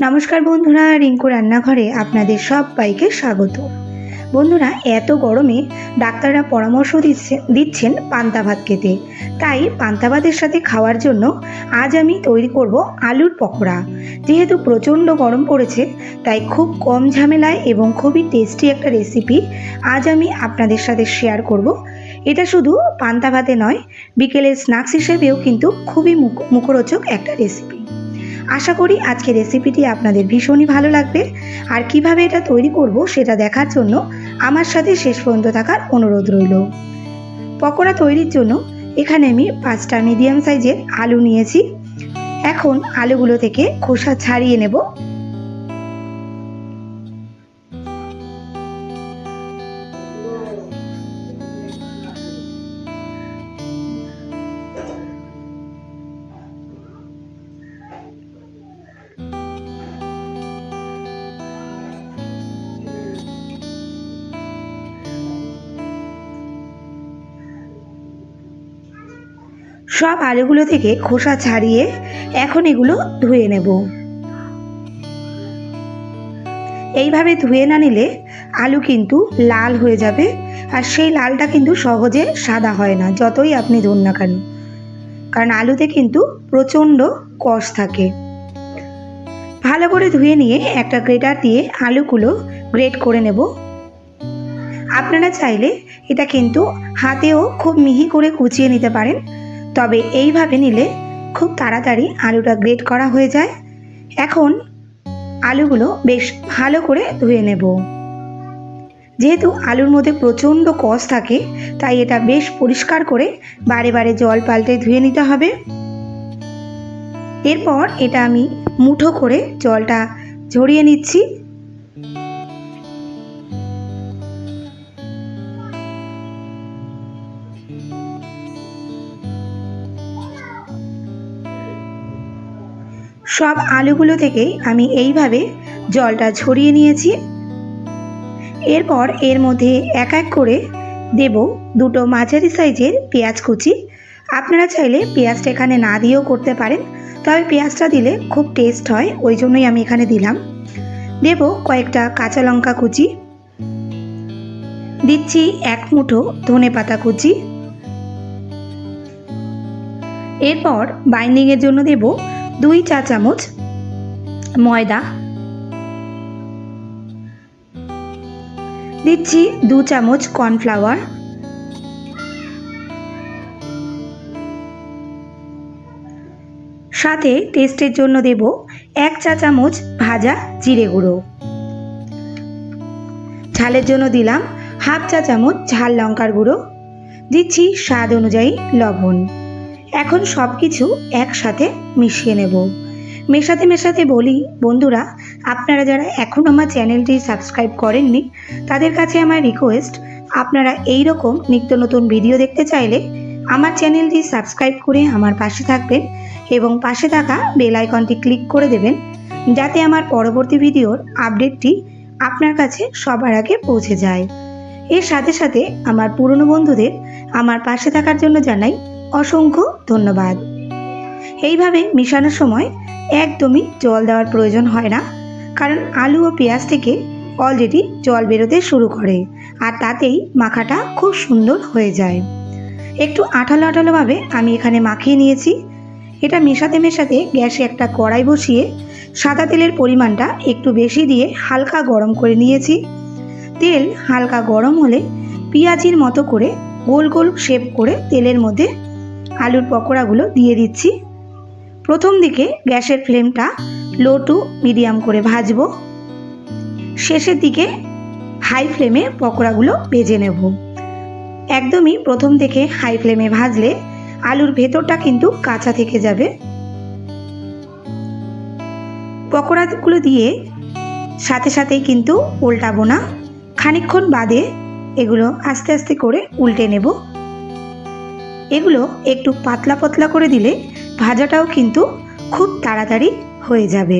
নমস্কার বন্ধুরা, রিঙ্কু রান্নাঘরে আপনাদের সবাইকে স্বাগত। বন্ধুরা, এত গরমে ডাক্তাররা পরামর্শ দিচ্ছে, দিচ্ছেন পান্তা ভাত খেতে। তাই পান্তা ভাতের সাথে খাওয়ার জন্য আজ আমি তৈরি করব আলুর পকোড়া। যেহেতু প্রচণ্ড গরম পড়েছে, তাই খুব কম ঝামেলায় এবং খুবই টেস্টি একটা রেসিপি আজ আমি আপনাদের সাথে শেয়ার করব। এটা শুধু পান্তা ভাতে নয়, বিকেলের স্ন্যাক্স হিসেবেও কিন্তু খুবই মুখ, মুখরোচক একটা রেসিপি আশা করি আজকে রেসিপিটি আপনাদের ভীষণই ভালো লাগবে। আর কীভাবে এটা তৈরি করব সেটা দেখার জন্য আমার সাথে শেষ পর্যন্ত থাকার অনুরোধ রইল। পকোড়া তৈরির জন্য এখানে আমি পাঁচটা মিডিয়াম সাইজের আলু নিয়েছি। এখন আলুগুলো থেকে খোসা ছাড়িয়ে নেব। সব আলুগুলো থেকে খোসা ছাড়িয়ে এখন এগুলো ধুয়ে নেব। এইভাবে ধুয়ে না নিলে আলু কিন্তু লাল হয়ে যাবে আর সেই লালটা কিন্তু সহজে সাদা হয় না, যতই আপনি ধুন না কেন। কারণ আলুতে কিন্তু প্রচণ্ড কষ থাকে। ভালো করে ধুয়ে নিয়ে একটা গ্রেটার দিয়ে আলুগুলো গ্রেট করে নেব। আপনারা চাইলে এটা কিন্তু হাতেও খুব মিহি করে কুচিয়ে নিতে পারেন। তবে এইভাবে নিলে খুব তাড়াতাড়ি আলুটা গ্রেট করা হয়ে যায়। এখন আলুগুলো বেশ ভালো করে ধুয়ে নেব। যেহেতু আলুর মধ্যে প্রচণ্ড কষ থাকে, তাই এটা বেশ পরিষ্কার করে বারে বারে জল পাল্টে ধুয়ে নিতে হবে। এরপর এটা আমি মুঠো করে জলটা ঝরিয়ে নিচ্ছি। সব আলুগুলো থেকে আমি এইভাবে জলটা ছড়িয়ে নিয়েছি। এরপর এর মধ্যে এক এক করে দেব দুটো মাঝারি সাইজের পেঁয়াজ কুচি। আপনারা চাইলে পেঁয়াজটা এখানে না দিয়েও করতে পারেন, তবে পেঁয়াজটা দিলে খুব টেস্ট হয়, ওই জন্যই আমি এখানে দিলাম। দেব কয়েকটা কাঁচা লঙ্কা কুচি। দিচ্ছি এক মুঠো ধনে পাতা কুচি। এরপর বাইন্ডিংয়ের জন্য দেব দুই চা চামচ ময়দা। দিচ্ছি দু চামচ কর্নফ্লাওয়ার। সাথে টেস্টের জন্য দেব এক চা চামচ ভাজা জিরে গুঁড়ো। ঝালের জন্য দিলাম হাফ চা চামচ ঝাল লঙ্কার গুঁড়ো। দিচ্ছি স্বাদ অনুযায়ী লবণ। এখন সব কিছু একসাথে মিশিয়ে নেব। মেশাতে মেশাতে বলি, বন্ধুরা, আপনারা যারা এখন আমার চ্যানেলটি সাবস্ক্রাইব করেননি, তাদের কাছে আমার রিকোয়েস্ট আপনারা এই রকম নিত্য নতুন ভিডিও দেখতে চাইলে আমার চ্যানেলটি সাবস্ক্রাইব করে আমার পাশে থাকবেন এবং পাশে থাকা বেল আইকনটি ক্লিক করে দেবেন, যাতে আমার পরবর্তী ভিডিওর আপডেটটি আপনার কাছে সবার আগে পৌঁছে যায়। এর সাথে সাথে আমার পুরনো বন্ধুদের আমার পাশে থাকার জন্য জানাই অসংখ্য ধন্যবাদ। এইভাবে মিশানোর সময় একদমই জল দেওয়ার প্রয়োজন হয় না, কারণ আলু ও পেঁয়াজ থেকে অলরেডি জল বেরোতে শুরু করে, আর তাতেই মাখাটা খুব সুন্দর হয়ে যায়। একটু আঠালো আঠালোভাবে আমি এখানে মাখিয়ে নিয়েছি। এটা মেশাতে মেশাতে গ্যাসে একটা কড়াই বসিয়ে সাদা তেলের পরিমাণটা একটু বেশি দিয়ে হালকা গরম করে নিয়েছি। তেল হালকা গরম হলে পেঁয়াজির মতো করে গোল গোল শেপ করে তেলের মধ্যে আলুর পকোড়াগুলো দিয়ে দিচ্ছি। প্রথম দিকে গ্যাসের ফ্লেমটা লো টু মিডিয়াম করে ভাজবো। শেষের দিকে হাই ফ্লেমে পকোড়াগুলো ভেজে নেব। একদমই প্রথম থেকে হাই ফ্লেমে ভাজলে আলুর ভেতরটা কিন্তু কাঁচা থেকে যাবে। পকোড়াগুলো দিয়ে সাথে সাথেই কিন্তু উল্টাবো না। খানিক্ষণ বাদে এগুলো আস্তে আস্তে করে উল্টে নেব। এগুলো একটু পাতলা পাতলা করে দিলে ভাজাটাও কিন্তু খুব তাড়াতাড়ি হয়ে যাবে।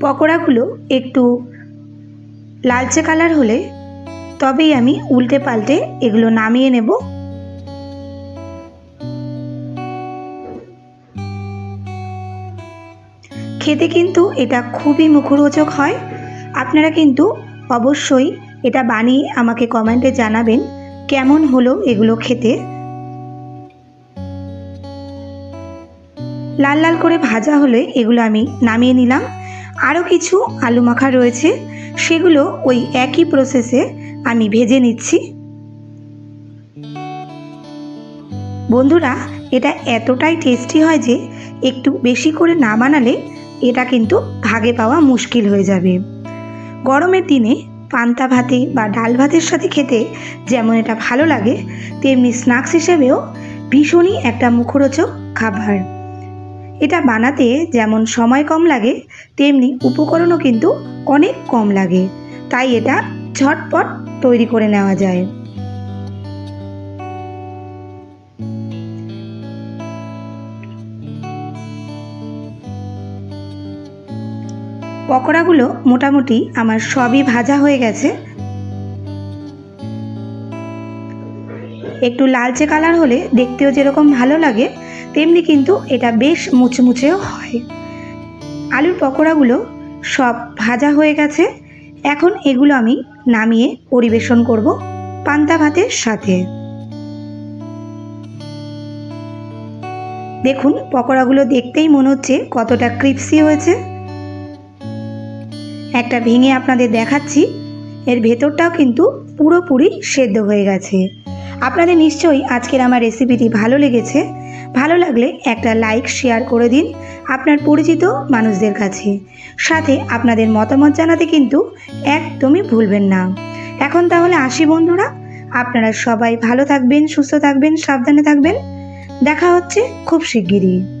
পকোড়াগুলো একটু লালচে কালার হলে তবেই আমি উল্টে পাল্টে এগুলো নামিয়ে নেব। খেতে কিন্তু এটা খুবই মুখরোচক হয়। আপনারা কিন্তু অবশ্যই এটা বানিয়ে আমাকে কমেন্টে জানাবেন কেমন হলো এগুলো খেতে। লাল লাল করে ভাজা হলে এগুলো আমি নামিয়ে নিলাম। আরও কিছু আলু মাখা রয়েছে, সেগুলো ওই একই প্রসেসে আমি ভেজে নিচ্ছি। বন্ধুরা, এটা এতটাই টেস্টি হয় যে একটু বেশি করে না বানালে এটা কিন্তু ভাগে পাওয়া মুশকিল হয়ে যাবে। গরমের দিনে পান্তা ভাতে বা ডাল ভাতের সাথে খেতে যেমন এটা ভালো লাগে, তেমনি স্ন্যাক্স হিসেবেও ভীষণই একটা মুখরোচক খাবার। এটা বানাতে যেমন সময় কম লাগে, তেমনি উপকরণও কিন্তু অনেক কম লাগে। তাই এটা ঝটপট তৈরি করে নেওয়া যায়। পকোড়াগুলো মোটামুটি আমার সবই ভাজা হয়ে গেছে। একটু লালচে কালার হলে দেখতেও যেরকম ভালো লাগে, তেমনি কিন্তু এটা বেশ মুচমুচেও হয়। আলুর পকোড়াগুলো সব ভাজা হয়ে গেছে। এখন এগুলো আমি নামিয়ে পরিবেশন করব পান্তা ভাতের সাথে। দেখুন, পকোড়াগুলো দেখতেই মনে হচ্ছে কতটা ক্রিপসি হয়েছে। একটা ভেঙে আপনাদের দেখাচ্ছি। এর ভেতরটাও কিন্তু পুরোপুরি সেদ্ধ হয়ে গেছে। আপনাদের নিশ্চয়ই আজকের আমার রেসিপিটি ভালো লেগেছে। ভালো লাগলে একটা লাইক শেয়ার করে দিন আপনার পরিচিত মানুষদের কাছে। সাথে আপনাদের মতামত জানাতে কিন্তু একদমই ভুলবেন না। এখন তাহলে আসি বন্ধুরা, আপনারা সবাই ভালো থাকবেন, সুস্থ থাকবেন, সাবধানে থাকবেন। দেখা হচ্ছে খুব শিগগিরই।